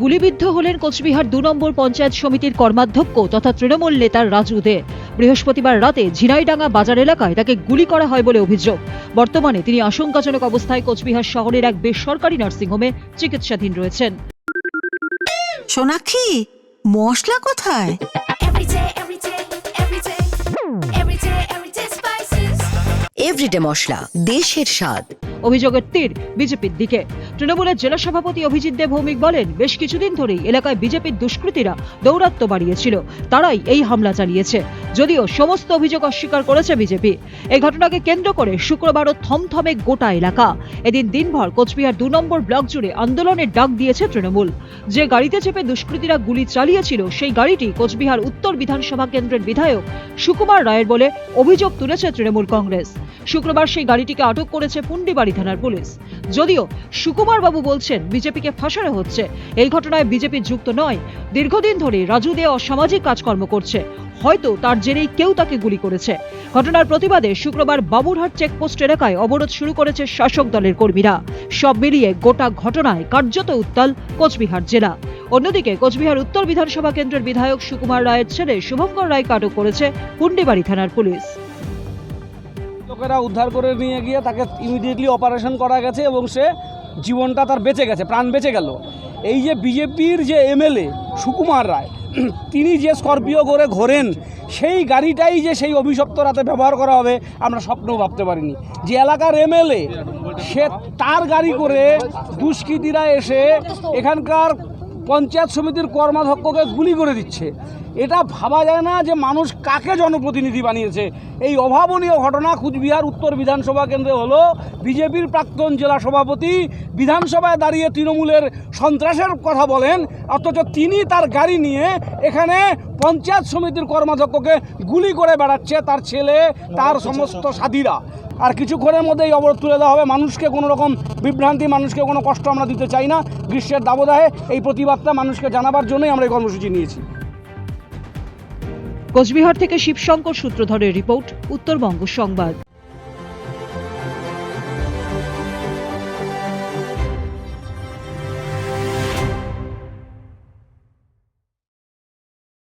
গুলিবিদ্ধ হলেন কোচবিহার দু নম্বর পঞ্চায়েত সমিতির কর্মাধ্যক্ষ তথা তৃণমূল নেতার রাজু দে। বৃহস্পতিবার রাতে ঝিনাইডাঙ্গা বাজার এলাকায় তাকে গুলি করা হয় বলে অভিযোগ। বর্তমানে তিনি আশঙ্কাজনক অবস্থায় কোচবিহার শহরের এক বেসরকারি নার্সিংহোমে চিকিৎসাধীন রয়েছেন। সোনাক্ষী মশলা কোথায়. এভরিডে মশলা দেশের স্বাদ। অভিযোগের তীর বিজেপির দিকে। তৃণমূলের জেলা সভাপতি অভিজিৎ দেব ভৌমিক বলেন, বেশ কিছুদিন ধরেই এলাকায় বিজেপির দুষ্কৃতীরা দৌরাত্ম্য বাড়িয়েছিল। তারাই এই হামলা চালিয়েছে। যদিও সমস্ত অভিযোগ অস্বীকার করেছে বিজেপি। এই ঘটনাকে কেন্দ্র করে শুক্রবারও থমথমে গোটা এলাকা। এদিন দিনভর কোচবিহার দু নম্বর ব্লক জুড়ে আন্দোলনের ডাক দিয়েছে তৃণমূল। যে গাড়িতে চেপে দুষ্কৃতীরা গুলি চালিয়েছিল, সেই গাড়িটি কোচবিহার উত্তর বিধানসভা কেন্দ্রের বিধায়ক সুকুমার রায়ের বলে অভিযোগ তুলেছে তৃণমূল কংগ্রেস। শুক্রবার সেই গাড়িটিকে আটক করেছে পুন্ডিবাড়ি থানার পুলিশ। যদিও সুকুমার বাবু বলছেন, বিজেপিকে ফাঁসানো হচ্ছে। এই ঘটনায় বিজেপি যুক্ত নয়। দীর্ঘদিন ধরে রাজু দে অসামাজিক কাজকর্ম করছে। হয়তো তার জেরেই কেউ তাকে গুলি করেছে। ঘটনার প্রতিবাদে শুক্রবার বাবুরহাট চেকপোস্ট এলাকায় অবরোধ শুরু করেছে শাসক দলের কর্মীরা। সব মিলিয়ে গোটা ঘটনায় কার্যত উত্তাল কোচবিহার জেলা। অন্যদিকে কোচবিহার উত্তর বিধানসভা কেন্দ্রের বিধায়ক সুকুমার রায়ের ছেলে শুভঙ্কর রায়কে আটক করেছে পুন্ডিবাড়ি থানার পুলিশ। লোকেরা উদ্ধার করে নিয়ে গিয়ে তাকে ইমিডিয়েটলি অপারেশন করা গেছে এবং সে জীবনটা তার বেঁচে গেছে, প্রাণ বেঁচে গেল। এই যে বিজেপির যে এমএলএ সুকুমার রায়, তিনি যে স্করপিও করে ঘোরেন, সেই গাড়িটাই যে সেই অভিশপ্ত রাতে ব্যবহার করা হবে, আমরা স্বপ্নেও ভাবতে পারিনি। যে এলাকার এমএলএ সে তার গাড়ি করে দুষ্কৃতীরা এসে এখানকার পঞ্চায়েত সমিতির কর্মাধ্যক্ষকে গুলি করে দিচ্ছে। এটা ভাবা যায় না যে মানুষ কাকে জনপ্রতিনিধি বানিয়েছে। এই অভাবনীয় ঘটনা কুচবিহার উত্তর বিধানসভা কেন্দ্রে হলো। বিজেপির প্রাক্তন জেলা সভাপতি বিধানসভায় দাঁড়িয়ে তৃণমূলের সন্ত্রাসের কথা বলেন, অথচ তিনি তার গাড়ি নিয়ে এখানে পঞ্চায়েত সমিতির কর্মাধ্যক্ষকে গুলি করে বেড়াচ্ছে তার ছেলে, তার সমস্ত সাথীরা। আর কিছুক্ষণের মধ্যে এই অবরোধ তুলে দেওয়া হবে। মানুষকে কোনো রকম বিভ্রান্তি, মানুষকে কোনো কষ্ট আমরা দিতে চাই না। গ্রীষ্মের দাবদাহে এই প্রতিবাদটা মানুষকে জানাবার জন্যই আমরা এই কর্মসূচি নিয়েছি। কোচবিহার থেকে শিবশঙ্কর সূত্রধরের রিপোর্ট উত্তরবঙ্গ সংবাদ।